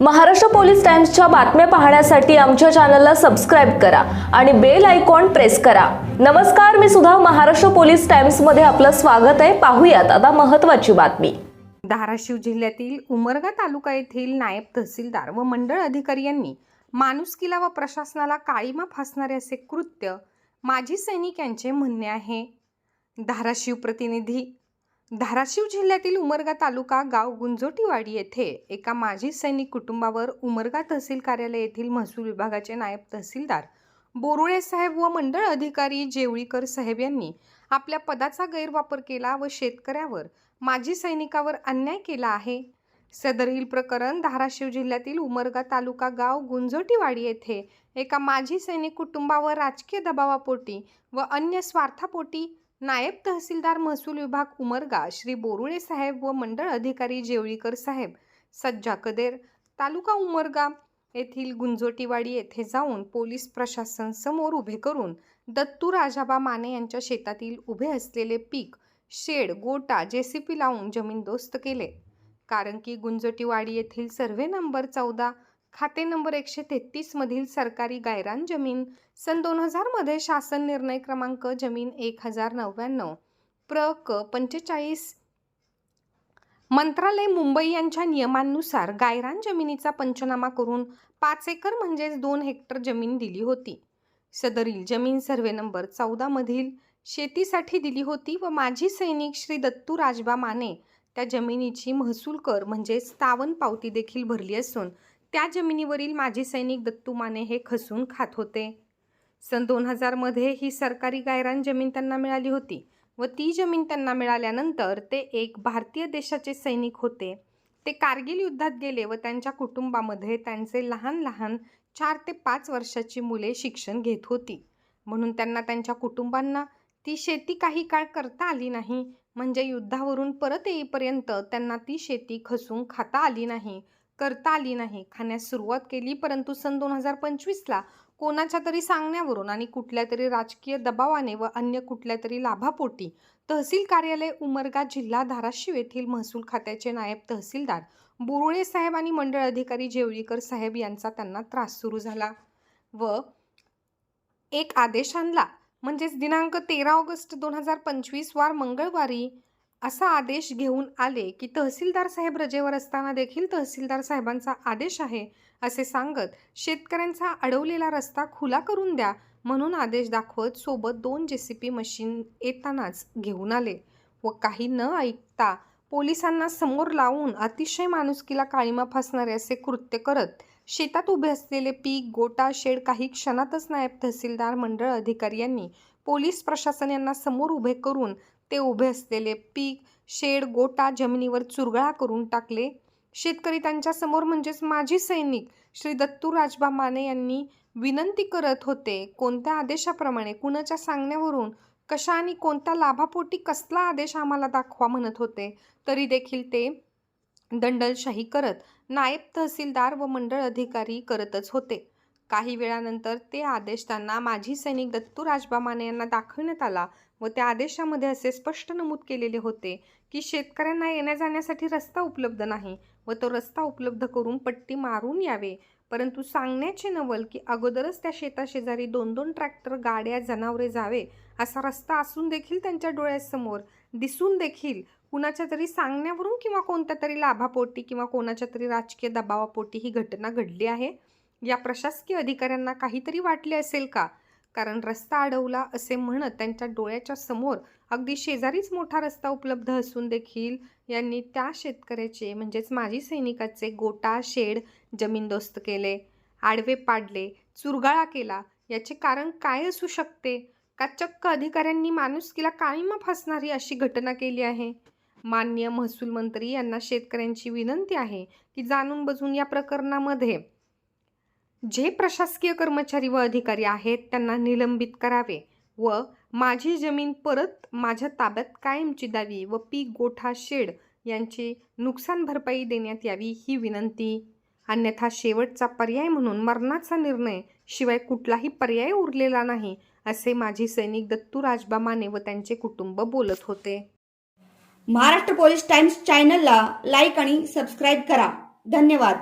Maharashtra police टाइम्सच्या बातम्या पाहण्यासाठी आमच्या चॅनलला सबस्क्राईब करा आणि बेल आयकॉन प्रेस करा. नमस्कार मी सुद्धा महाराष्ट्र पोलीस टाइम्समध्ये आपलं स्वागत आहे. पाहूयात आता महत्त्वाची बातमी. धाराशिव जिल्ह्यातील उमरगा तालुका येथील नायब तहसीलदार व मंडळ अधिकारी यांनी माणुसकीला व प्रशासनाला काळीमा फासणारे असे कृत्य माजी सैनिक यांचे म्हणणे आहे. धाराशिव प्रतिनिधी धाराशिव जिल्ह्यातील उमरगा तालुका गाव गुंजोटीवाडी येथे एका माजी सैनिक कुटुंबावर उमरगा तहसील कार्यालय येथील महसूल विभागाचे नायब तहसीलदार बोरुळे साहेब व मंडळ अधिकारी जेवळीकर साहेब यांनी आपल्या पदाचा गैरवापर केला व शेतकऱ्यावर माजी सैनिकावर अन्याय केला आहे. सदरील प्रकरण धाराशिव जिल्ह्यातील उमरगा तालुका गाव गुंजोटीवाडी येथे एका माजी सैनिक कुटुंबावर राजकीय दबावापोटी व अन्य स्वार्थापोटी नायब तहसीलदार महसूल विभाग उमरगा श्री बोरुळे साहेब व मंडळ अधिकारी जेवळीकर साहेब सज्जा कदेर तालुका उमरगा येथील गुंजोटीवाडी येथे जाऊन पोलीस प्रशासन समोर उभे करून दत्तू राजाबा माने यांच्या शेतातील उभे असलेले पीक शेड गोटा जेसीपी लावून जमीनदोस्त केले. कारण की गुंजोटीवाडी येथील सर्व्हे नंबर चौदा खाते नंबर एकशे तेहतीसमधील सरकारी गायरान जमीन. सन दोन हजारमध्ये शासन निर्णय क्रमांक जमीन एक हजार नव्याण्णव. प्र. क. पंचेचाळीस. मंत्रालय मुंबई यांच्या नियमांनुसार गायरान जमिनीचा पंचनामा करून पाच एकर म्हणजेच दोन हेक्टर जमीन दिली होती. सदरील जमीन सर्वे नंबर चौदामधील शेतीसाठी दिली होती व माजी सैनिक श्री दत्तू राजबा माने त्या जमिनीची महसूल कर म्हणजेच स्थावन पावती देखील भरली असून त्या जमिनीवरील माजी सैनिक दत्तू माने हे खसून खात होते. सन दोन हजारमध्ये ही सरकारी गायरान जमीन त्यांना मिळाली होती व ती जमीन त्यांना मिळाल्यानंतर ते एक भारतीय देशाचे सैनिक होते. ते कारगिल युद्धात गेले व त्यांच्या कुटुंबामध्ये त्यांचे लहान लहान चार ते पाच वर्षाची मुले शिक्षण घेत होती. म्हणून त्यांना त्यांच्या कुटुंबांना ती शेती काही काळ करता आली नाही. म्हणजे युद्धावरून परत येईपर्यंत त्यांना ती शेती खसून खाता आली नाही. करता आली नाही. खाण्यास सुरुवात केली परंतु सन दोन हजार पंचवीसला कोणाच्या तरी सांगण्यावरून आणि कुठल्या तरी राजकीय दबावाने व अन्य कुठल्या तरी लाभापोटी तहसील कार्यालय उमरगा जिल्हा धाराशिव येथील महसूल खात्याचे नायब तहसीलदार बोरुळे साहेब आणि मंडळ अधिकारी जेवळीकर साहेब यांचा त्यांना त्रास सुरू झाला व एक आदेश आणला म्हणजेच दिनांक तेरा ऑगस्ट दोन हजार पंचवीस वार मंगळवारी असा आदेश घेऊन आले की तहसीलदार साहेब रजेवर असताना देखील तहसीलदार साहेबांचा आदेश आहे असे सांगत शेतकऱ्यांचा अडवलेला रस्ता खुला करून द्या म्हणून आदेश दाखवत सोबत दोन जे सी पी मशीन येतानाच घेऊन आले व काही न ऐकता पोलिसांना समोर लावून अतिशय माणुसकीला काळीमा फासणारे असे कृत्य करत शेतात उभे असलेले पीक गोटा शेड काही क्षणातच नायब तहसीलदार मंडळ अधिकारी यांनी पोलीस प्रशासन यांना समोर उभे करून ते उभे असलेले पीक शेड गोटा जमिनीवर चुरगळा करून टाकले. शेतकरी त्यांच्यासमोर म्हणजेच माजी सैनिक श्री दत्तू राजबा माने यांनी विनंती करत होते कोणत्या आदेशाप्रमाणे कुणाच्या सांगण्यावरून कशा आणि कोणत्या लाभापोटी कसला आदेश आम्हाला दाखवा म्हणत होते तरी देखील ते दंडलशाही करत नायब तहसीलदार व मंडळ अधिकारी करतच होते. काही वेळानंतर ते आदेश त्यांना माजी सैनिक दत्तू राजबा माने यांना दाखवण्यात आला व त्या आदेशामध्ये असे स्पष्ट नमूद केलेले होते की शेतकऱ्यांना येण्या जाण्यासाठी रस्ता उपलब्ध नाही व तो रस्ता उपलब्ध करून पट्टी मारून यावे. परंतु सांगण्याचे नवल की अगोदरच त्या शेताशेजारी दोन दोन ट्रॅक्टर गाड्या जनावरे जावे असा रस्ता असून देखील त्यांच्या डोळ्यासमोर दिसून देखील कुणाच्या तरी सांगण्यावरून किंवा कोणत्या तरी लाभापोटी किंवा कोणाच्या तरी राजकीय दबावापोटी ही घटना घडली आहे? या प्रशासकीय अधिकाऱ्यांना काहीतरी वाटले असेल का? कारण रस्ता अडवला असे म्हणत त्यांच्या डोळ्याच्या समोर अगदी शेजारीच मोठा रस्ता उपलब्ध असून देखील यांनी त्या शेतकऱ्याचे म्हणजेच माजी सैनिकाचे गोटा शेड जमीनदोस्त केले आडवे पाडले चुरगाळा केला. याचे कारण काय असू शकते? का चक्क अधिकाऱ्यांनी माणुसकीला काळीमा फासणारी अशी घटना केली आहे? मान्य महसूल मंत्री यांना शेतकऱ्यांची विनंती आहे की जाणून बजून या प्रकरणामध्ये जे प्रशासकीय कर्मचारी व अधिकारी आहेत त्यांना निलंबित करावे व माझी जमीन परत माझ्या ताब्यात कायमची द्यावी व पीक गोठा शेड यांची नुकसान भरपाई देण्यात यावी ही विनंती. अन्यथा शेवटचा पर्याय म्हणून मरणाचा निर्णय शिवाय कुठलाही पर्याय उरलेला नाही असे माजी सैनिक दत्तू राजबा माने व त्यांचे कुटुंब बोलत होते. महाराष्ट्र पोलीस टाइम्स चॅनलला लाईक आणि सबस्क्राईब करा. धन्यवाद.